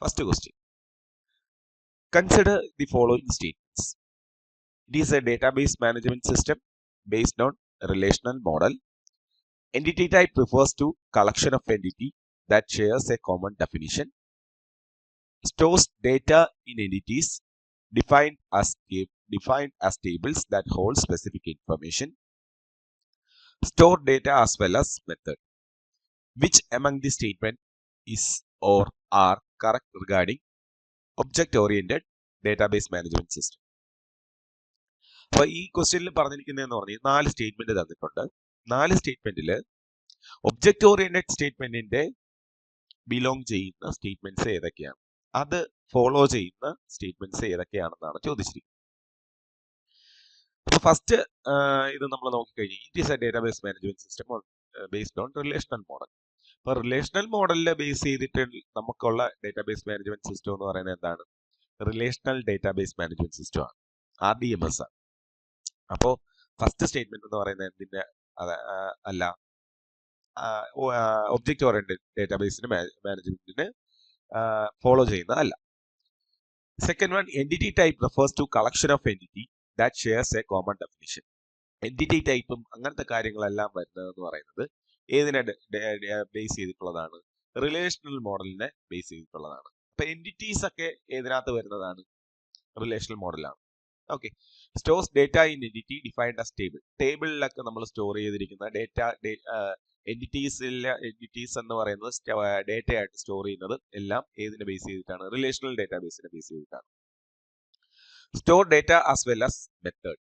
First question. Consider the following statements. It is a database management system based on relational model. Entity type refers to collection of entity that shares a common definition. Stores data in entities defined as defined as tables that hold specific information. Store data as well as method. Which among the statement is or are correct regarding object oriented database management system അപ്പൊ ഈ ക്വസ്റ്റ്യനിൽ പറഞ്ഞിരിക്കുന്നതെന്ന് പറഞ്ഞാൽ നാല് statement തന്നിട്ടുണ്ട്. നാല് സ്റ്റേറ്റ്മെന്റിൽ object oriented സ്റ്റേറ്റ്മെന്റിന്റെ ബിലോങ് ചെയ്യുന്ന സ്റ്റേറ്റ്മെന്റ്സ് ഏതൊക്കെയാണ്? അത് ഫോളോ ചെയ്യുന്ന സ്റ്റേറ്റ്മെന്റ്സ് ഏതൊക്കെയാണെന്നാണ് ചോദിച്ചിരിക്കുന്നത്. അപ്പൊ ഫസ്റ്റ് ഇത് നമ്മൾ നോക്കിക്കഴിഞ്ഞാൽ it is a database management system based on relational model ഇപ്പൊ റിലേഷണൽ മോഡലിനെ ബേസ് ചെയ്തിട്ട് നമുക്കുള്ള ഡേറ്റാബേസ് മാനേജ്മെന്റ് സിസ്റ്റം എന്ന് പറയുന്നത് എന്താണ്? റിലേഷണൽ ഡേറ്റാബേസ് മാനേജ്മെന്റ് സിസ്റ്റം ആണ്. ആർ ഡി എം എസ് ആണ്. അപ്പോ ഫസ്റ്റ് സ്റ്റേറ്റ്മെന്റ് എന്ന് പറയുന്നത് എന്തിന്റെ അല്ല ഒബ്ജക്റ്റ് ഓറിയന്റഡ് ഡേറ്റാബേസിന് മാനേജ്മെന്റിന് ഫോളോ ചെയ്യുന്ന അല്ല second one entity type refers to collection of entity that shares a common definition entity ടൈപ്പും അങ്ങനത്തെ കാര്യങ്ങളെല്ലാം വരുന്നത് എന്ന് പറയുന്നത് ഏതിനെ ബേസ് ചെയ്തിട്ടുള്ളതാണ്? റിലേഷണൽ മോഡലിനെ ബേസ് ചെയ്തിട്ടുള്ളതാണ്. അപ്പൊ എന്റിറ്റീസ് ഒക്കെ ഏതിനകത്ത് വരുന്നതാണ്? റിലേഷണൽ മോഡലാണ് okay stores data in entity defined as table ടേബിളിലൊക്കെ നമ്മൾ സ്റ്റോർ ചെയ്തിരിക്കുന്ന ഡേറ്റ എന്റിറ്റീസിലെ എന്റിറ്റീസ് എന്ന് പറയുന്നത് ഡേറ്റ ആയിട്ട് സ്റ്റോർ ചെയ്യുന്നത് എല്ലാം ഏതിനെ ബേസ് ചെയ്തിട്ടാണ്? റിലേഷണൽ ഡേറ്റാ ബേസിനെ ബേസ് ചെയ്തിട്ടാണ്. Store data as well as method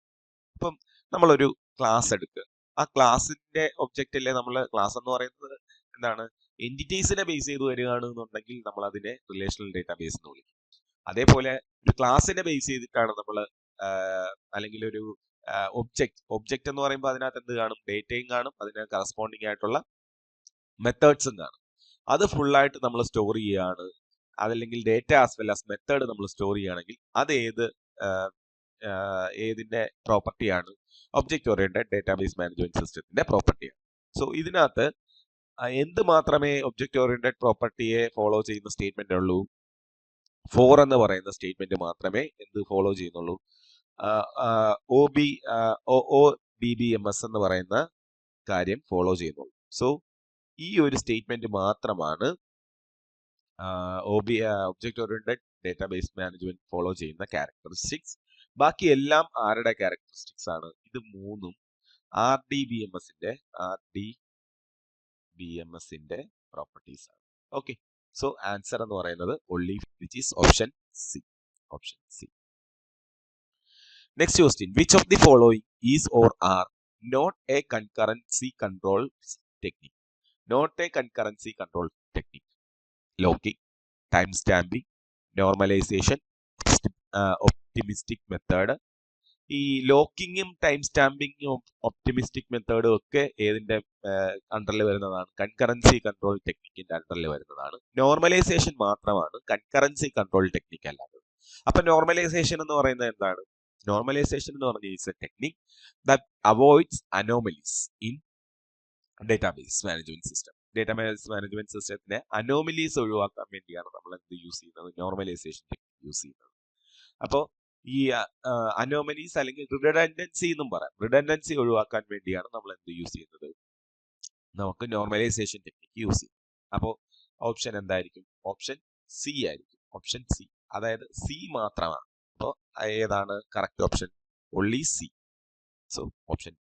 ഇപ്പം നമ്മളൊരു ക്ലാസ് എടുക്കുക. ആ ക്ലാസിന്റെ ഒബ്ജക്റ്റ് അല്ലേ നമ്മൾ ക്ലാസ് എന്ന് പറയുന്നത്? എന്താണ്? എന്റിറ്റീസിനെ ബേസ് ചെയ്ത് വരികയാണെന്നുണ്ടെങ്കിൽ നമ്മൾ അതിനെ റിലേഷണൽ ഡേറ്റാബേസ് എന്ന് വിളിക്കും. അതേപോലെ ഒരു ക്ലാസിനെ ബേസ് ചെയ്തിട്ടാണ് നമ്മൾ അല്ലെങ്കിൽ ഒരു ഒബ്ജക്റ്റ് ഒബ്ജക്റ്റ് എന്ന് പറയുമ്പോൾ അതിനകത്ത് എന്ത് കാണും? ഡേറ്റയും കാണും. അതിന് കറസ്പോണ്ടിങ് ആയിട്ടുള്ള മെത്തേഡ്സും കാണും. അത് ഫുള്ളായിട്ട് നമ്മൾ സ്റ്റോർ ചെയ്യുകയാണ്. അതല്ലെങ്കിൽ data as well as method നമ്മൾ സ്റ്റോർ ചെയ്യുകയാണെങ്കിൽ അത് ഏത് ഏതിന്റെ പ്രോപ്പർട്ടിയാണ്? ഒബ്ജക്റ്റ് ഓറിയന്റഡ് ഡേറ്റാബേസ് മാനേജ്മെന്റ് സിസ്റ്റത്തിന്റെ പ്രോപ്പർട്ടിയാണ്. സോ ഇതിനകത്ത് എന്ത് മാത്രമേ ഒബ്ജക്റ്റ് ഓറിയന്റഡ് പ്രോപ്പർട്ടിയെ ഫോളോ ചെയ്യുന്ന സ്റ്റേറ്റ്മെന്റ് ഉള്ളൂ? ഫോർ എന്ന് പറയുന്ന സ്റ്റേറ്റ്മെന്റ് മാത്രമേ എന്ത് ഫോളോ ചെയ്യുന്നുള്ളൂ? O B O B B M S എന്ന് പറയുന്ന കാര്യം ഫോളോ ചെയ്യുന്നുള്ളൂ. സോ ഈ ഒരു സ്റ്റേറ്റ്മെന്റ് മാത്രമാണ് O B object oriented database management follow ചെയ്യുന്ന ക്യാരക്ടറിസ്റ്റിക്സ് ബാക്കി എല്ലാം ആരുടെ ക്യാരക്ടറിസ്റ്റിക്സ് ആണ്? ഇത് മൂന്നും ആർ ഡി ബി എം എസിന്റെ ആർ ഡി ബി എം എസിന്റെ പ്രോപ്പർട്ടീസ് ആണ്. ഓക്കെ സോ ആൻസർ എന്ന് പറയുന്നത് only which is option C option C next question which of the following is or are not a concurrency control technique not a concurrency control technique locking time stamping normalization optimistic method ഈ ലോക്കിങ്ങും time സ്റ്റാമ്പിങ്ങും optimistic മെത്തേഡും ഒക്കെ ഏതിന്റെ അണ്ടറിൽ വരുന്നതാണ്? Concurrency control ടെക്നിക്കിന്റെ അണ്ടറിൽ വരുന്നതാണ്. Normalisation മാത്രമാണ്. Concurrency control technique അല്ലാതെ അപ്പൊ നോർമലൈസേഷൻ എന്ന് പറയുന്നത് എന്താണ്? നോർമലൈസേഷൻ എന്ന് പറഞ്ഞ is a technique that avoids anomalies in database management system database management സിസ്റ്റത്തിന് അനോമലീസ് ഒഴിവാക്കാൻ വേണ്ടിയാണ് നമ്മൾ എന്ത് യൂസ് ചെയ്യുന്നത്? നോർമലൈസേഷൻ ടെക്നിക് യൂസ് ചെയ്യുന്നത്. അപ്പോൾ ഈ അനോമലീസ് അല്ലെങ്കിൽ റിഡൻഡൻസി എന്നും പറയാം. റിഡൻഡൻസി ഒഴിവാക്കാൻ വേണ്ടിയാണ് നമ്മൾ എന്ത് യൂസ് ചെയ്യുന്നത്? നമുക്ക് നോർമലൈസേഷൻ ടെക്നിക്ക് യൂസ് ചെയ്യും. അപ്പോൾ ഓപ്ഷൻ എന്തായിരിക്കും? ഓപ്ഷൻ സി ആയിരിക്കും. ഓപ്ഷൻ സി അതായത് സി മാത്രമാണ്. അപ്പോൾ ഏതാണ്? Correct option only C so option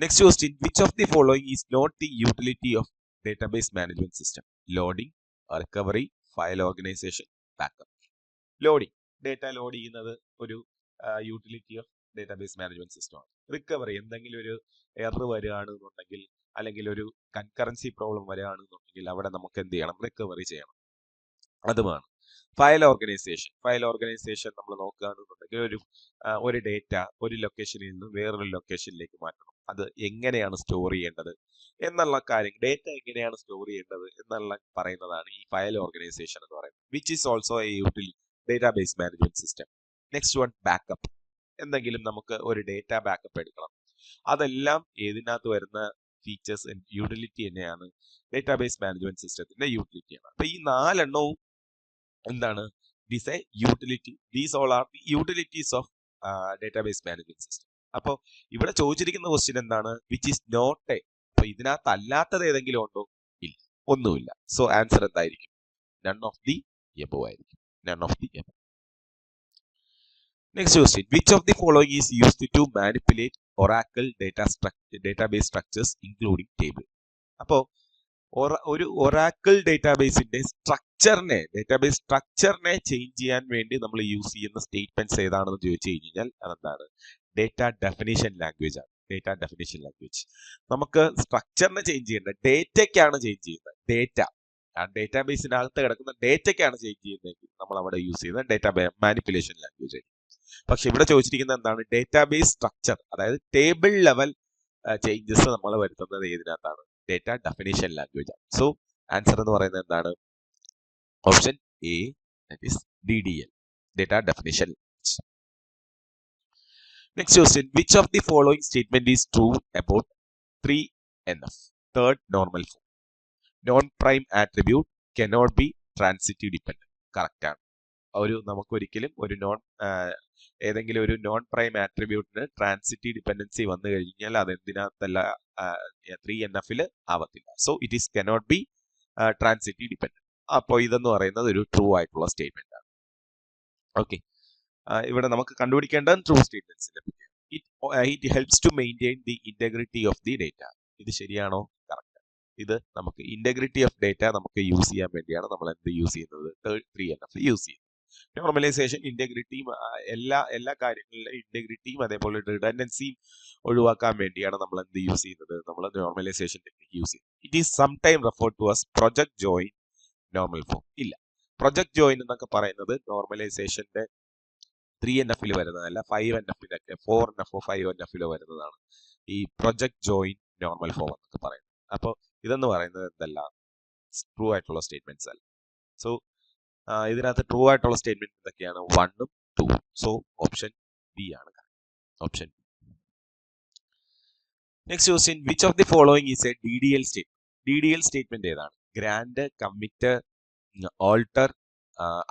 next question which of the following is not the utility of database management system loading recovery file organization backup loading data load ചെയ്യുന്നത് ഒരു utility of database management system ആണ് recovery എന്തെങ്കിലും ഒരു error വരികയാണെന്നുണ്ടെങ്കിൽ അല്ലെങ്കിൽ ഒരു concurrency problem വരികയാണെന്നുണ്ടെങ്കിൽ അവിടെ നമുക്ക് എന്ത് ചെയ്യണം റിക്കവറി ചെയ്യണം. അതുമാണ്. File organisation. ഫയൽ ഓർഗനൈസേഷൻ നമ്മൾ നോക്കുകയാണെന്നുണ്ടെങ്കിൽ ഒരു ഒരു ഡേറ്റ ഒരു ലൊക്കേഷനിൽ നിന്ന് വേറൊരു ലൊക്കേഷനിലേക്ക് മാറ്റണം. അത് എങ്ങനെയാണ് സ്റ്റോർ ചെയ്യേണ്ടത്? എന്നുള്ള കാര്യം ഡേറ്റ എങ്ങനെയാണ് സ്റ്റോർ ചെയ്യേണ്ടത്? എന്നുള്ള പറയുന്നതാണ് ഈ ഫയൽ ഓർഗനൈസേഷൻ എന്ന് പറയുന്നത്. Which is also a utility database management system. Next one backup. എന്തെങ്കിലും നമുക്ക് ഒരു ഡേറ്റ ബാക്കപ്പ് എടുക്കണം. അതെല്ലാം ഏതിനകത്ത് വരുന്ന ഫീച്ചേഴ്സ് യൂട്ടിലിറ്റി തന്നെയാണ്. ഡേറ്റാബേസ് മാനേജ്മെന്റ് സിസ്റ്റത്തിന്റെ യൂട്ടിലിറ്റിയാണ്. അപ്പൊ ഈ നാലെണ്ണവും എന്താണ്? This a utility these all are the utilities of database management system. അപ്പോൾ ഇവിടെ ചോദിച്ചിരിക്കുന്ന ക്വസ്റ്റ്യൻ എന്താണ്? വിച്ച് ഈസ് നോട്ട് എ അപ്പൊ ഇതിനകത്ത് അല്ലാത്തത് ഏതെങ്കിലും ഉണ്ടോ? ഇല്ല. ഒന്നുമില്ല. സോ ആൻസർ എന്തായിരിക്കും? നൺ ഓഫ് ദി എബോ ആയിരിക്കും. None of the above next question which of the following is used to manipulate Oracle data database structures including table അപ്പോൾ ഒരു ഒറാക്കിൾ ഡേറ്റാബേസിന്റെ സ്ട്രക്ചറിനെ ഡേറ്റാബേസ് സ്ട്രക്ചറിനെ ചേഞ്ച് ചെയ്യാൻ വേണ്ടി നമ്മൾ യൂസ് ചെയ്യുന്ന സ്റ്റേറ്റ്മെന്റ്സ് ഏതാണെന്ന് ചോദിച്ചു കഴിഞ്ഞാൽ അതെന്താണ്? ഡേറ്റ ഡെഫിനേഷൻ ലാംഗ്വേജ് ആണ്. ഡേറ്റ ഡെഫിനേഷൻ ലാംഗ്വേജ് നമുക്ക് സ്ട്രക്ചറിനെ ചേഞ്ച് ചെയ്യേണ്ടത് ഡേറ്റയ്ക്കാണ് ചേഞ്ച് ചെയ്യുന്നത്. ഡേറ്റ ആ ഡേറ്റാബേസിനകത്ത് കിടക്കുന്ന ഡേറ്റയ്ക്കാണ് ചേഞ്ച് ചെയ്യുന്നതെങ്കിൽ നമ്മൾ അവിടെ യൂസ് ചെയ്യുന്ന ഡേറ്റ മാനിപ്പുലേഷൻ ലാംഗ്വേജ് ആയിരിക്കും. പക്ഷെ ഇവിടെ ചോദിച്ചിരിക്കുന്നത് എന്താണ്? ഡേറ്റാബേസ് സ്ട്രക്ചർ അതായത് ടേബിൾ ലെവൽ ചേഞ്ചസ് നമ്മൾ വരുത്തുന്നത് ഏതിനകത്താണ്? ഡേറ്റ ഡെഫിനേഷൻ ലാംഗ്വേജ് ആണ്. സോ ആൻസർ എന്ന് പറയുന്നത് എന്താണ്? Option A that is D D L data definition next question which of the following statement is true about three N F third normal form non prime attribute cannot be transitive depend correct ആണ്. ഒരു നമുക്ക് ഒരിക്കലും ഒരു non ഏതെങ്കിലും ഒരു non prime ആട്രിബ്യൂട്ടിന് transitive dependency വന്നു കഴിഞ്ഞാൽ അത് എന്തിനകത്തല്ല ത്രീ എൻ എഫിൽ ആവത്തില്ല. So it is cannot be transitive dependent അപ്പോൾ ഇതെന്ന് പറയുന്നത് ഒരു ട്രൂ ആയിട്ടുള്ള സ്റ്റേറ്റ്മെന്റ് ആണ്. ഓക്കെ ഇവിടെ നമുക്ക് കണ്ടുപിടിക്കേണ്ടത് ട്രൂ സ്റ്റേറ്റ്മെന്റ്സിനെ പറ്റിയാണ്. It helps to maintain the integrity of the data ഇത് ശരിയാണോ? കറക്റ്റ് ഇത് നമുക്ക് ഇന്റഗ്രിറ്റി ഓഫ് ഡേറ്റ നമുക്ക് യൂസ് ചെയ്യാൻ വേണ്ടിയാണ് നമ്മൾ എന്ത് യൂസ് ചെയ്യുന്നത്? ത്രീ എൻ എഫ് യൂസ് ചെയ്യുന്നത്. നോർമലൈസേഷൻ ഇന്റഗ്രിറ്റിയും എല്ലാ എല്ലാ കാര്യങ്ങളിലും ഇന്റഗ്രിറ്റിയും അതേപോലെ റിഡൻഡൻസിയും ഒഴിവാക്കാൻ വേണ്ടിയാണ് നമ്മൾ എന്ത് യൂസ് ചെയ്യുന്നത്? നമ്മൾ നോർമലൈസേഷൻ ടെക്നിക് യൂസ് ചെയ്യുന്നത്. It is some time refer to as project join normal form ഇല്ല. പ്രൊജക്ട് ജോയിൻ എന്നൊക്കെ പറയുന്നത് നോർമലൈസേഷന്റെ ത്രീ എൻ എഫിൽ വരുന്നതല്ല ഫൈവ് എൻ എഫിലൊക്കെ ഫോർ എൻ എഫോ ഫൈവ് എൻ എഫിലോ വരുന്നതാണ് ഈ പ്രൊജക്ട് ജോയിൻ നോർമൽ ഫോം എന്നൊക്കെ പറയുന്നത്. അപ്പോൾ ഇതെന്ന് പറയുന്നത് എന്തല്ല ട്രൂ ആയിട്ടുള്ള സ്റ്റേറ്റ്മെന്റ്സ് അല്ല. സോ ഇതിനകത്ത് ട്രൂ ആയിട്ടുള്ള സ്റ്റേറ്റ്മെന്റ് എന്തൊക്കെയാണ്? വണ്ണും ടൂ സോ ഓപ്ഷൻ ബി ആണ് option next question which of the following is a D D L statement D D L statement ഏതാണ്? ഗ്രാൻഡ് കമ്മിറ്റ് ഓൾട്ടർ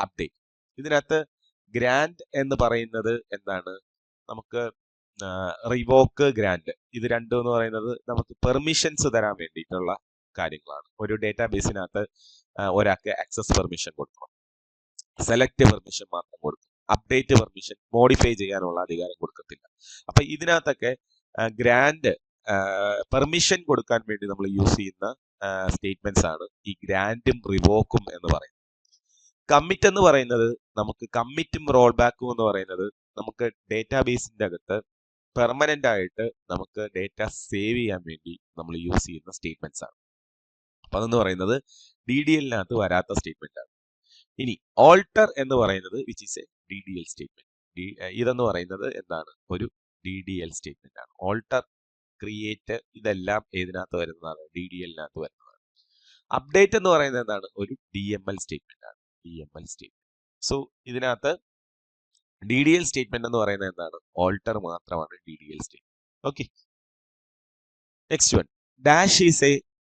അപ്ഡേറ്റ് ഇതിനകത്ത് ഗ്രാൻഡ് എന്ന് പറയുന്നത് എന്താണ്? നമുക്ക് റിവോക്ക് ഗ്രാൻഡ് ഇത് രണ്ടും എന്ന് പറയുന്നത് നമുക്ക് പെർമിഷൻസ് തരാൻ വേണ്ടിയിട്ടുള്ള കാര്യങ്ങളാണ്. ഒരു ഡേറ്റാബേസിനകത്ത് ഒരാൾക്ക് ആക്സസ് പെർമിഷൻ കൊടുക്കണം. സെലക്ട് പെർമിഷൻ മാത്രം കൊടുക്കും അപ്ഡേറ്റ് പെർമിഷൻ മോഡിഫൈ ചെയ്യാനുള്ള അധികാരം കൊടുക്കത്തില്ല. അപ്പൊ ഇതിനകത്തൊക്കെ ഗ്രാൻഡ് പെർമിഷൻ കൊടുക്കാൻ വേണ്ടി നമ്മൾ യൂസ് ചെയ്യുന്ന സ്റ്റേറ്റ്മെന്റ്സ് ആണ് ഈ ഗ്രാൻഡും റിവോക്കും എന്ന് പറയുന്നത്. കമ്മിറ്റ് എന്ന് പറയുന്നത് നമുക്ക് കമ്മിറ്റും റോൾ ബാക്കും എന്ന് പറയുന്നത് നമുക്ക് ഡേറ്റാബേസിന്റെ അകത്ത് പെർമനന്റ് ആയിട്ട് നമുക്ക് ഡേറ്റ സേവ് ചെയ്യാൻ വേണ്ടി നമ്മൾ യൂസ് ചെയ്യുന്ന സ്റ്റേറ്റ്മെന്റ്സ് ആണ്. അപ്പൊ അതെന്ന് പറയുന്നത് ഡി ഡി എല്ലിനകത്ത് വരാത്ത സ്റ്റേറ്റ്മെന്റ് ആണ്. ഇനി ഓൾട്ടർ എന്ന് പറയുന്നത് which is a D D L statement ഇതെന്ന് പറയുന്നത് എന്താണ്? ഒരു ഡി ഡി എൽ സ്റ്റേറ്റ്മെന്റ് ആണ്. ഓൾട്ടർ ക്രിയേറ്റ് ഇതെല്ലാം ഏതിനകത്ത് വരുന്നതാണ്? ഡി ഡി എല്ലിനകത്ത് വരുന്നതാണ്. അപ്ഡേറ്റ് എന്ന് പറയുന്നത് എന്താണ്? ഒരു ഡി എം എൽ സ്റ്റേറ്റ്മെന്റ് ആണ്. D M L statement so ഇതിനകത്ത് ഡി ഡി എൽ സ്റ്റേറ്റ്മെന്റ് എന്ന് പറയുന്നത് എന്താണ്? ഓൾട്ടർ മാത്രമാണ് D D L statement. Okay. Next one dash is a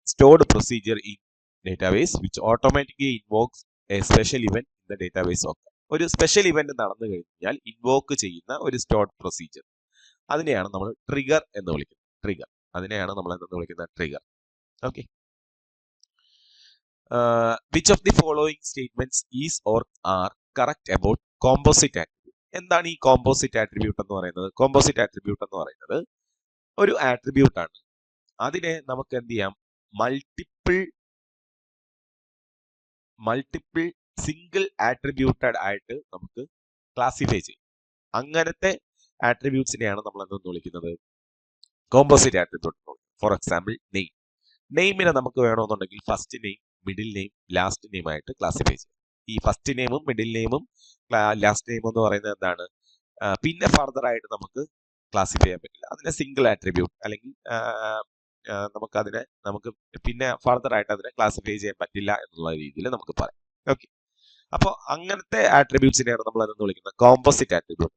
stored procedure in database which automatically invokes a special event in the database of ഒരു special event നടന്നു കഴിഞ്ഞാൽ invoke ചെയ്യുന്ന ഒരു stored procedure അതിനെയാണ് നമ്മൾ ട്രിഗർ എന്ന് വിളിക്കുന്നത്. ട്രിഗർ അതിനെയാണ് നമ്മൾ എന്തെന്ന് വിളിക്കുന്നത്? Trigger okay which of the following statements is or are correct about composite എന്താണ് ഈ കോമ്പോസിറ്റ് ആട്രിബ്യൂട്ട് എന്ന് പറയുന്നത്? കോമ്പോസിറ്റ് ആട്രിബ്യൂട്ട് എന്ന് പറയുന്നത് ഒരു ആട്രിബ്യൂട്ട് ആണ്. അതിനെ നമുക്ക് എന്ത് ചെയ്യാം? മൾട്ടിപ്പിൾ മൾട്ടിപ്പിൾ സിംഗിൾ ആട്രിബ്യൂട്ടഡ് ആയിട്ട് നമുക്ക് ക്ലാസിഫൈ ചെയ്യും. അങ്ങനത്തെ ആട്രിബ്യൂട്ട്സിനെയാണ് നമ്മൾ എന്തെന്ന് വിളിക്കുന്നത്? Composite attribute for example name നെയിമിനെ നമുക്ക് വേണമെന്നുണ്ടെങ്കിൽ first name middle name last name ആയിട്ട് ക്ലാസിഫൈ ചെയ്യാം. ഈ ഫസ്റ്റ് നെയിമും മിഡിൽ നെയിമും ലാസ്റ്റ് നെയിം എന്ന് പറയുന്നത് എന്താണ്? പിന്നെ ഫർദർ ആയിട്ട് നമുക്ക് ക്ലാസിഫൈ ചെയ്യാൻ പറ്റില്ല. അതിനെ സിംഗിൾ ആട്രിബ്യൂട്ട് അല്ലെങ്കിൽ നമുക്ക് അതിനെ നമുക്ക് പിന്നെ ഫർദർ ആയിട്ട് അതിനെ ക്ലാസിഫൈ ചെയ്യാൻ പറ്റില്ല എന്നുള്ള രീതിയിൽ നമുക്ക് പറയാം. ഓക്കെ അപ്പോൾ അങ്ങനത്തെ ആട്രിബ്യൂട്ട്സിനെയാണ് നമ്മൾ അതെന്ന് വിളിക്കുന്നത് കോമ്പോസിറ്റ് ആട്രിബ്യൂട്ട്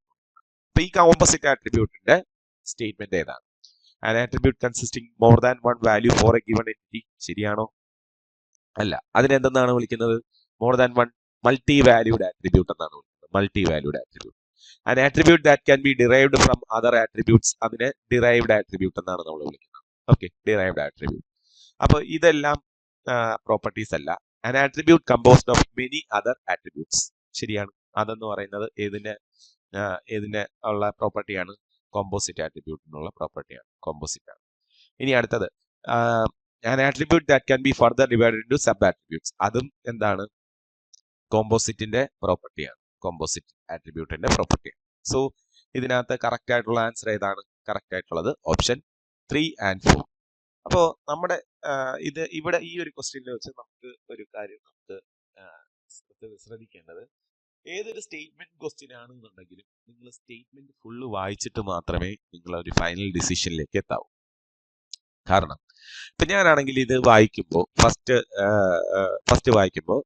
അപ്പൊ ഈ കോമ്പോസിറ്റ് ആട്രിബ്യൂട്ടിന്റെ സ്റ്റേറ്റ്മെന്റ് ഏതാണ്? An attribute consisting more than one value for a given entity ശരിയാണോ? അല്ല. അതിനെന്തെന്നാണ് വിളിക്കുന്നത്? Than one multi valued attribute എന്നാണ് വിളിക്കുന്നത്. Valued attribute an attribute that can be derived from other attributes അതിനെ ഡിറൈവ്ഡ് ആട്രിബ്യൂട്ട് എന്നാണ് നമ്മൾ വിളിക്കുന്നത്. ഓക്കെ ഡിറൈവ്ഡ് ആട്രിബ്യൂട്ട് അപ്പോൾ ഇതെല്ലാം പ്രോപ്പർട്ടീസ് അല്ല. An attribute composed of many other attributes ശരിയാണ്. അതെന്ന് പറയുന്നത് ഏതിന് ഏതിന് ഉള്ള പ്രോപ്പർട്ടിയാണ് കോമ്പോസിറ്റ് ആട്രിബ്യൂട്ടിനുള്ള പ്രോപ്പർട്ടിയാണ് കോമ്പോസിറ്റ് ആണ്. ഇനി അടുത്തത് an attribute that can be further divided to sub attributes അതും എന്താണ്? കോമ്പോസിറ്റിന്റെ പ്രോപ്പർട്ടിയാണ് കോമ്പോസിറ്റ് ആട്രിബ്യൂട്ടിന്റെ പ്രോപ്പർട്ടിയാണ് സോ ഇതിനകത്ത് കറക്റ്റ് ആയിട്ടുള്ള ആൻസർ ഏതാണ്? കറക്റ്റ് ആയിട്ടുള്ളത് ഓപ്ഷൻ ത്രീ ആൻഡ് ഫോർ അപ്പോൾ നമ്മുടെ ഇത് ഇവിടെ ഈ ഒരു ക്വസ്റ്റ്യനിൽ വെച്ച് നമുക്ക് ഒരു കാര്യം നമുക്ക് ശ്രദ്ധിക്കേണ്ടത്. ഏതൊരു സ്റ്റേറ്റ്മെന്റ് ക്വസ്റ്റ്യൻ ആണെന്നുണ്ടെങ്കിലും നിങ്ങൾ സ്റ്റേറ്റ്മെന്റ് ഫുള്ള് വായിച്ചിട്ട് മാത്രമേ നിങ്ങൾ ഒരു ഫൈനൽ ഡിസിഷനിലേക്ക് എത്താവൂ. കാരണം ഇപ്പൊ ഞാനാണെങ്കിൽ ഇത് വായിക്കുമ്പോൾ ഫസ്റ്റ് ഫസ്റ്റ് വായിക്കുമ്പോൾ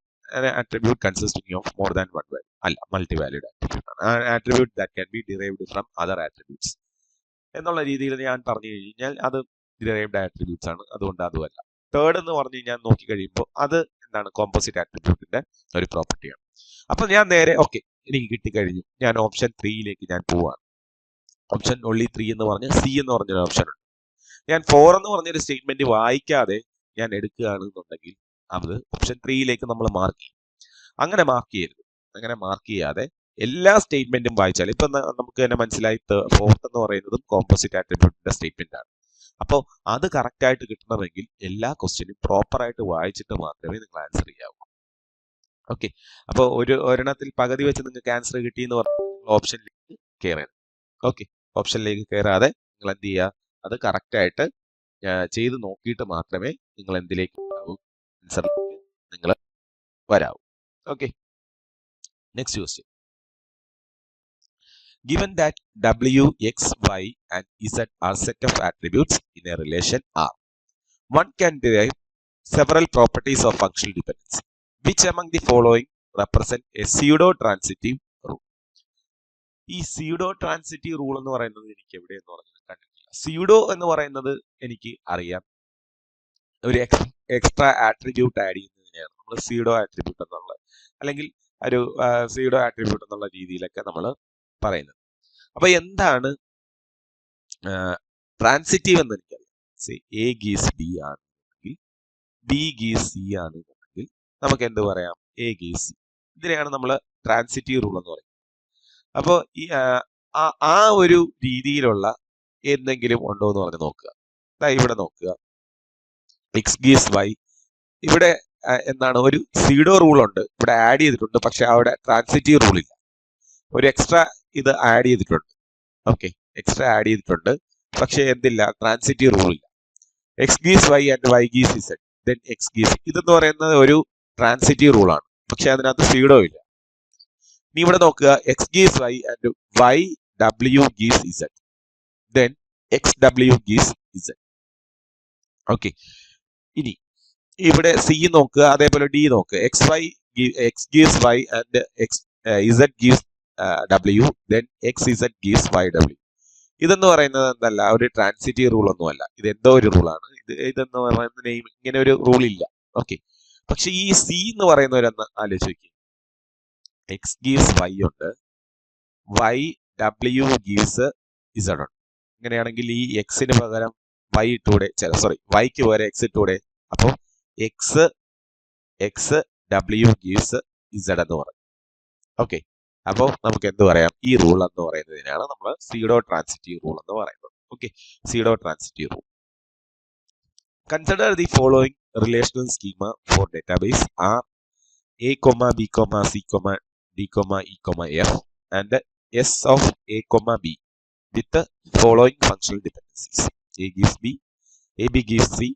attribute consisting of more than one value അല്ല മൾട്ടി വാല്യൂഡ് ആട്രിബ്യൂട്ട് ആണ് attribute that can be derived from other attributes എന്നുള്ള രീതിയിൽ ഞാൻ പറഞ്ഞു കഴിഞ്ഞാൽ അത് ഡിറൈവ്ഡ് ആട്രിബ്യൂട്ട്സ് ആണ്. അതുകൊണ്ട് അതുമല്ല. തേർഡ് എന്ന് പറഞ്ഞു കഴിഞ്ഞാൽ നോക്കി കഴിയുമ്പോൾ അത് എന്താണ്? കോമ്പോസിറ്റ് ആട്രിബ്യൂട്ടിന്റെ ഒരു പ്രോപ്പർട്ടിയാണ് അപ്പൊ ഞാൻ നേരെ ഓക്കെ എനിക്ക് കിട്ടിക്കഴിഞ്ഞു. ഞാൻ ഓപ്ഷൻ ത്രീയിലേക്ക് ഞാൻ പോവാണ്. ഓപ്ഷൻ ഒള്ളി ത്രീ എന്ന് പറഞ്ഞ് സി എന്ന് പറഞ്ഞൊരു ഓപ്ഷൻ ഉണ്ട്. ഞാൻ ഫോർ എന്ന് പറഞ്ഞൊരു സ്റ്റേറ്റ്മെന്റ് വായിക്കാതെ ഞാൻ എടുക്കുകയാണെന്നുണ്ടെങ്കിൽ അത് ഓപ്ഷൻ ത്രീയിലേക്ക് നമ്മൾ മാർക്ക് ചെയ്യും. അങ്ങനെ മാർക്ക് ചെയ്യരുത്. അങ്ങനെ മാർക്ക് ചെയ്യാതെ എല്ലാ സ്റ്റേറ്റ്മെന്റും വായിച്ചാൽ ഇപ്പൊ നമുക്ക് തന്നെ മനസ്സിലായി ഫോർത്ത് എന്ന് പറയുന്നതും കോമ്പോസിറ്റ് ആട്രിബ്യൂട്ടിന്റെ സ്റ്റേറ്റ്മെന്റ് ആണ്. അപ്പോൾ അത് കറക്റ്റ് ആയിട്ട് കിട്ടണമെങ്കിൽ എല്ലാ ക്വസ്റ്റ്യനും പ്രോപ്പർ ആയിട്ട് വായിച്ചിട്ട് മാത്രമേ നിങ്ങൾ ആൻസർ ചെയ്യാവൂ. ഓക്കെ അപ്പോൾ ഒരു ഒരെണ്ണത്തിൽ പകുതി വെച്ച് നിങ്ങൾക്ക് ആൻസർ കിട്ടി എന്ന് പറഞ്ഞാൽ ഓപ്ഷനിലേക്ക് കയറരുത് ഓക്കെ ഓപ്ഷനിലേക്ക് കയറാതെ നിങ്ങൾ എന്ത് ചെയ്യുക? അത് കറക്റ്റ് ആയിട്ട് ആ, ചെയ്ത് നോക്കിയിട്ട് മാത്രമേ നിങ്ങൾ എന്തിലേക്ക് ആൻസറിലേക്ക് നിങ്ങൾ വരാവും. Okay. Next question given that W X Y and Z are set of attributes in a relation R one can derive several properties of function dependence which among the following represent a pseudo transitive rule ഈ pseudo transitive rule എന്ന് പറയുന്നത് എനിക്ക് എവിടെയെന്ന് പറഞ്ഞത് കണ്ടിട്ടില്ല. സിയുഡോ എന്ന് പറയുന്നത് എനിക്ക് അറിയാം. ഒരു എക്സ്ട്രാ ആട്രിബ്യൂട്ട് ആഡ് ചെയ്യുന്നതിനെയാണ്. നമ്മൾ സീഡോ ആട്രിബ്യൂട്ട് എന്നുള്ള അല്ലെങ്കിൽ ഒരു സീഡോ ആട്രിബ്യൂട്ട് എന്നുള്ള രീതിയിലൊക്കെ നമ്മൾ പറയുന്നത്. അപ്പൊ എന്താണ് ട്രാൻസിറ്റീവ് എന്ന് എനിക്കറിയാം. എ ഗീസ് ബി ആണെങ്കിൽ ബി ഗീസ് സി ആണെന്നുണ്ടെങ്കിൽ നമുക്ക് എന്ത് പറയാം? എ ഗീസ് സി ഇതിനെയാണ് നമ്മൾ ട്രാൻസിറ്റീവ് റൂൾ എന്ന് പറയുന്നത്. അപ്പോൾ ഈ ആ ഒരു രീതിയിലുള്ള എന്തെങ്കിലും ഉണ്ടോ എന്ന് പറഞ്ഞ് നോക്കുക. ഇതാ ഇവിടെ നോക്കുക. എക്സ് ഗീസ് വൈ ഇവിടെ എന്താണ് ഒരു സീഡോ റൂൾ ഉണ്ട്. ഇവിടെ ആഡ് ചെയ്തിട്ടുണ്ട് പക്ഷെ അവിടെ ട്രാൻസിറ്റീവ് റൂൾ ഇല്ല. ഒരു എക്സ്ട്രാ ഇത് ആഡ് ചെയ്തിട്ടുണ്ട്. ഓക്കെ എക്സ്ട്രാ ആഡ് ചെയ്തിട്ടുണ്ട്. പക്ഷെ എന്തില്ല ട്രാൻസിറ്റീവ് റൂൾ ഇല്ല. X gives Y and Y gives Z then X gives ഇതെന്ന് പറയുന്നത് ഒരു ട്രാൻസിറ്റീവ് റൂൾ ആണ്. പക്ഷെ അതിനകത്ത് സീഡോ ഇല്ല. ഇനി ഇവിടെ നോക്കുക X gives Y and Y W gives Z then X W gives Z okay ഇനി ഇവിടെ സി നോക്കുക അതേപോലെ ഡി നോക്കുക. X Y X gives Y and X Z gives W then X Z gives Y W ഇതെന്ന് പറയുന്നത് എന്തല്ല ഒരു transitive rule ഒന്നുമല്ല ഇത് എന്തോ ഒരു റൂളാണ് ഇത് ഇതെന്ന് പറയുന്ന നെയിം ഇങ്ങനെ ഒരു റൂൾ ഇല്ല. ഓക്കെ പക്ഷെ ഈ സി എന്ന് പറയുന്നവരൊന്ന് ആലോചിച്ച് നോക്കി എക്സ് ഗീവ്സ് വൈ ഉണ്ട്. വൈ ഡബ്ല്യു ഗീവ്സ് ഇസഡ് ഉണ്ട്. ഇങ്ങനെയാണെങ്കിൽ ഈ എക്സിന് പകരം വൈ ഇട്ടൂടെ സോറി വൈക്ക് പകരം എക്സ് ഇട്ടൂടെ അപ്പോൾ X X W gives Z എന്ന് പറയും. ഓക്കെ അപ്പോൾ നമുക്ക് എന്ത് പറയാം? ഈ റൂൾ എന്ന് പറയുന്നതിനാണ് നമ്മൾ സീഡോ ട്രാൻസിറ്റീവ് റൂൾ എന്ന് പറയുന്നത്. Okay pseudo transitive rule consider the following relational schema for database R A comma B comma C comma D comma E comma F and S of A comma B with following functional dependencies A gives B A B gives C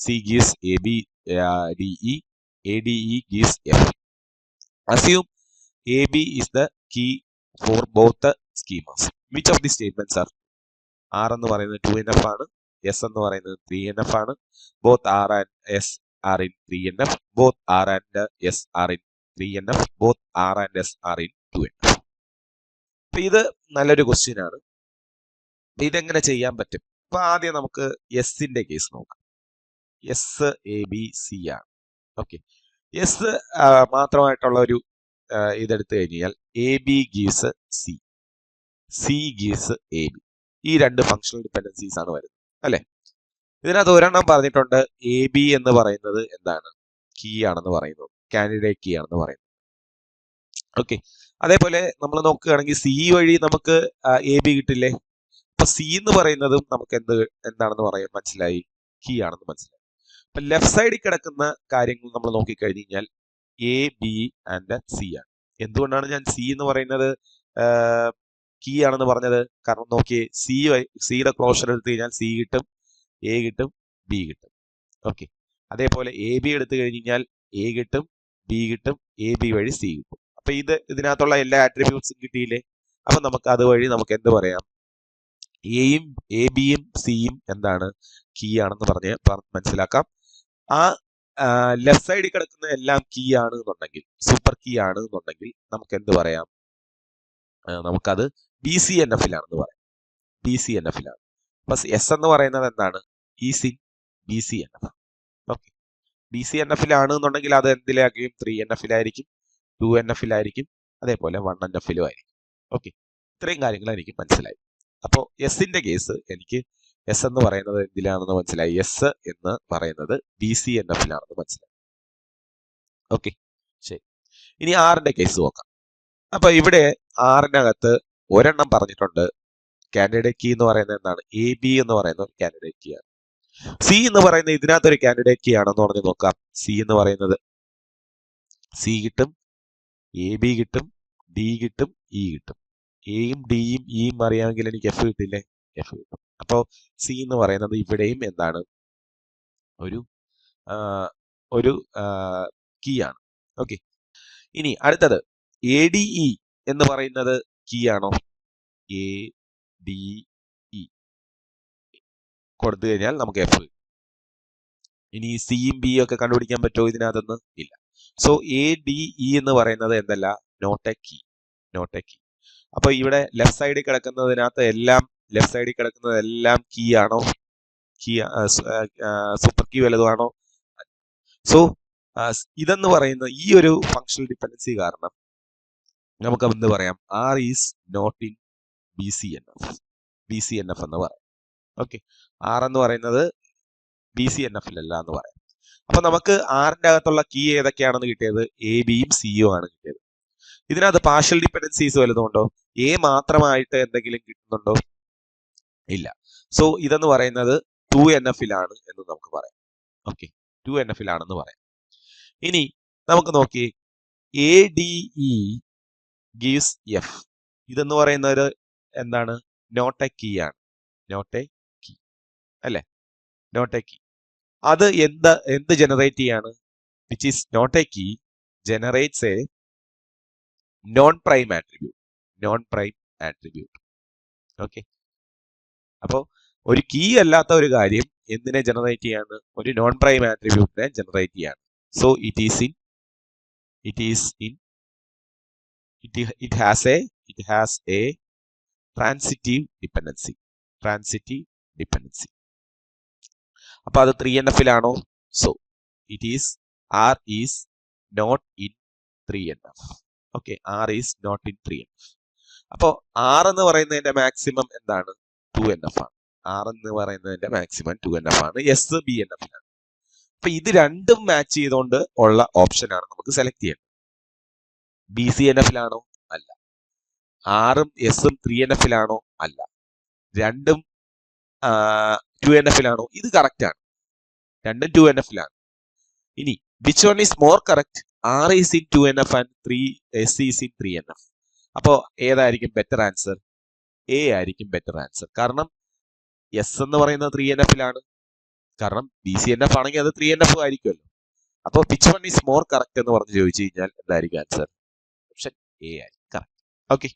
C gives A B D E A D E gives F assume A B is the key for both schemas which of the statements are R എന്ന് പറയുന്നത് two N F ആണ് S എന്ന് പറയുന്നത് three N F ആണ്. Both R and S are in three N F both R and S are in three N F both R and S are in two N F അപ്പൊ ഇത് നല്ലൊരു question ആണ്. ഇതെങ്ങനെ ചെയ്യാൻ പറ്റും? അപ്പൊ ആദ്യം നമുക്ക് എസിന്റെ കേസ് നോക്കാം. എസ് എ ബി സി ആണ് ഓക്കെ എസ് മാത്രമായിട്ടുള്ള ഒരു ഇതെടുത്തു കഴിഞ്ഞാൽ A B gives C C gives A B ഈ രണ്ട് ഫങ്ഷണൽ ഡിപ്പെൻഡൻസീസ് ആണ് വരുന്നത്. അല്ലെ? ഇതിനകത്ത് ഒരെണ്ണം പറഞ്ഞിട്ടുണ്ട് എ ബി എന്ന് പറയുന്നത് എന്താണ്? കീ ആണെന്ന് പറയുന്നു. കാൻഡിഡേറ്റ് കീ ആണെന്ന് പറയുന്നു. ഓക്കെ അതേപോലെ നമ്മൾ നോക്കുകയാണെങ്കിൽ സി വഴി നമുക്ക് എ ബി കിട്ടില്ലേ? അപ്പൊ സി എന്ന് പറയുന്നതും നമുക്ക് എന്ത് എന്താണെന്ന് പറയാൻ മനസ്സിലായി? കീ ആണെന്ന് മനസ്സിലായി. അപ്പൊ ലെഫ്റ്റ് സൈഡിൽ കിടക്കുന്ന കാര്യങ്ങൾ നമ്മൾ നോക്കിക്കഴിഞ്ഞ് കഴിഞ്ഞാൽ എ ബി ആൻഡ് സി ആണ്. എന്തുകൊണ്ടാണ് ഞാൻ സി എന്ന് പറയുന്നത്? കീ ആണെന്ന് പറഞ്ഞത്? കാരണം നോക്കിയേ സി സിയുടെ ക്ലോഷർ എടുത്തു കഴിഞ്ഞാൽ സി കിട്ടും എ കിട്ടും ബി കിട്ടും. ഓക്കെ അതേപോലെ എ ബി എടുത്തു കഴിഞ്ഞ് കഴിഞ്ഞാൽ എ കിട്ടും ബി കിട്ടും എ ബി വഴി സി കിട്ടും. അപ്പൊ ഇത് ഇതിനകത്തുള്ള എല്ലാ ആട്രിബ്യൂട്ട്സും കിട്ടിയില്ലേ? അപ്പൊ നമുക്ക് അതുവഴി നമുക്ക് എന്ത് പറയാം? എയും എ ബിയും സിയും എന്താണ്? കീ ആണെന്ന് പറഞ്ഞ് മനസ്സിലാക്കാം. ആ ലെഫ്റ്റ് സൈഡിൽ കിടക്കുന്ന എല്ലാം കീ ആണ് എന്നുണ്ടെങ്കിൽ സൂപ്പർ കീ ആണ് എന്നുണ്ടെങ്കിൽ നമുക്ക് എന്ത് പറയാം നമുക്കത് ബി സി എൻ എഫിലാണെന്ന് പറയാം ബി സി എൻ എഫിലാണ് അപ്പൊ എസ് എന്ന് പറയുന്നത് എന്താണ്? E C B C N F okay B C N എഫിലാണ് എന്നുണ്ടെങ്കിൽ അത് എന്തിലായിരിക്കും ത്രീ എൻ എഫിലായിരിക്കും ടു എൻ എഫിലായിരിക്കും അതേപോലെ വൺ എൻ എഫിലും ആയിരിക്കും. ഓക്കെ ഇത്രയും കാര്യങ്ങൾ എനിക്ക് മനസ്സിലായി അപ്പോൾ എസിന്റെ കേസ് എനിക്ക് എസ് എന്ന് പറയുന്നത് എന്തിലാണെന്ന് മനസ്സിലായി? എസ് എന്ന് പറയുന്നത് ബി സി എൻ എഫിലാണെന്ന് മനസ്സിലായി. ഓക്കെ ശരി. ഇനി ആറിന്റെ കേസ് നോക്കാം. അപ്പൊ ഇവിടെ ആറിനകത്ത് ഒരെണ്ണം പറഞ്ഞിട്ടുണ്ട്. കാൻഡിഡേറ്റ് കീ എന്ന് പറയുന്നത് എന്താണ്? എ ബി എന്ന് പറയുന്ന ഒരു കാൻഡിഡേറ്റ് കീ ആണ്. സി എന്ന് പറയുന്നത് ഇതിനകത്തൊരു കാൻഡിഡേറ്റ് കീ ആണെന്ന് പറഞ്ഞ് നോക്കാം. സി എന്ന് പറയുന്നത് സി കിട്ടും എ ബി കിട്ടും ഡി കിട്ടും ഇ കിട്ടും. എയും ഡിയും ഇയും അറിയാമെങ്കിൽ എനിക്ക് എഫ് കിട്ടില്ലേ? എഫ് കിട്ടും. അപ്പോൾ സി എന്ന് പറയുന്നത് ഇവിടെയും എന്താണ്? ഒരു ഒരു കീ ആണ്. ഓക്കെ ഇനി അടുത്തത്. എ ഡി ഇ എന്ന് പറയുന്നത് കീ ആണോ? എ ഡി ഇ കൊടുത്തു കഴിഞ്ഞാൽ നമുക്ക് എഫ് ഇനി സിയും ബി ഒക്കെ കണ്ടുപിടിക്കാൻ പറ്റുമോ ഇതിനകത്തുനിന്ന് ഇല്ല. സോ എ ഡി ഇ എന്ന് പറയുന്നത് എന്തല്ല? Not a key not a key അപ്പൊ ഇവിടെ ലെഫ്റ്റ് സൈഡിൽ കിടക്കുന്നതിനകത്ത് എല്ലാം ലെഫ്റ്റ് സൈഡിൽ കിടക്കുന്നത് എല്ലാം കീ ആണോ കീ സൂപ്പർ കീ വല്ലതുമാണോ സോ ഇതെന്ന് പറയുന്ന ഈ ഒരു ഫങ്ഷണൽ ഡിപ്പെൻഡൻസി കാരണം നമുക്ക് എന്ത് പറയാം R is not in B C N F B C N F എന്ന് പറയാം. ഓക്കെ ആർ എന്ന് പറയുന്നത് ബി സി എൻ എഫിലല്ല എന്ന് പറയാം. അപ്പൊ നമുക്ക് ആറിന്റെ അകത്തുള്ള കീ ഏതൊക്കെയാണെന്ന് കിട്ടിയത്? എ ബിയും സിയും ആണ് കിട്ടിയത്. ഇതിനകത്ത് പാർഷ്യൽ ഡിപ്പെൻഡൻസീസ് വല്ലതുണ്ടോ എ മാത്രമായിട്ട് എന്തെങ്കിലും കിട്ടുന്നുണ്ടോ? ഇല്ല. സോ ഇതെന്ന് പറയുന്നത് ടു എൻ എഫിലാണ് എന്ന് നമുക്ക് പറയാം. ഓക്കെ ടു എൻ എഫിലാണെന്ന് പറയാം. ഇനി നമുക്ക് നോക്കി. A D E gives F ഇതെന്ന് പറയുന്നത് എന്താണ്? നോട്ട് എ കീ ആണ്. നോട്ട് എ കീ അല്ലേ? നോട്ട് എ കീ അത് എന്ത് എന്ത് ജനറേറ്റ് ചെയ്യാണ്? Which is not a key generates a non prime attribute non prime attribute okay അപ്പോൾ ഒരു കീ അല്ലാത്ത ഒരു കാര്യം എന്തിനെ ജനറേറ്റ് ചെയ്യാണ്? ഒരു നോൺ പ്രൈം ആട്രിബ്യൂട്ടിനെ ജനറേറ്റ് ചെയ്യാണ്. So it is in it is in it it has a it has a transitive dependency transitive dependency അപ്പോൾ അത് three N എഫിലാണോ so it is R is not in three N F okay R is not in three N F അപ്പോൾ R എന്ന് പറയുന്നതിന്റെ maximum എന്താണ്? Two N F ആണ്. R എന്ന് പറയുന്നതിന്റെ maximum two N F ആണ്. എസ് ബി എൻ എഫിലാണ് അപ്പൊ ഇത് രണ്ടും മാച്ച് ചെയ്തുകൊണ്ട് ഉള്ള ഓപ്ഷൻ ആണ് നമുക്ക് സെലക്ട് ചെയ്യേണ്ടത് ബി സി എൻ എഫിലാണോ അല്ല. ആറും എസും ത്രീ എൻ എഫിലാണോ അല്ല. രണ്ടും ടു എൻ എഫിലാണോ ഇത് കറക്റ്റ് ആണ്. രണ്ടും ടു എൻ എഫിലാണ് ഇനി which one is more correct R is in two N F and three S is in three N F അപ്പോ ഏതായിരിക്കും ബെറ്റർ ആൻസർ എ ആയിരിക്കും ബെറ്റർ ആൻസർ കാരണം എസ് എന്ന് പറയുന്നത് ത്രീ എൻ എഫിലാണ് കാരണം ബി സി എൻ എഫ് ആണെങ്കിൽ അത് three N F ആയിരിക്കുമല്ലോ. അപ്പോൾ which one is more correct എന്ന് പറഞ്ഞ് ചോദിച്ചു കഴിഞ്ഞാൽ എന്തായിരിക്കും ആൻസർ ഓപ്ഷൻ എ ആയിരിക്കും. Correct okay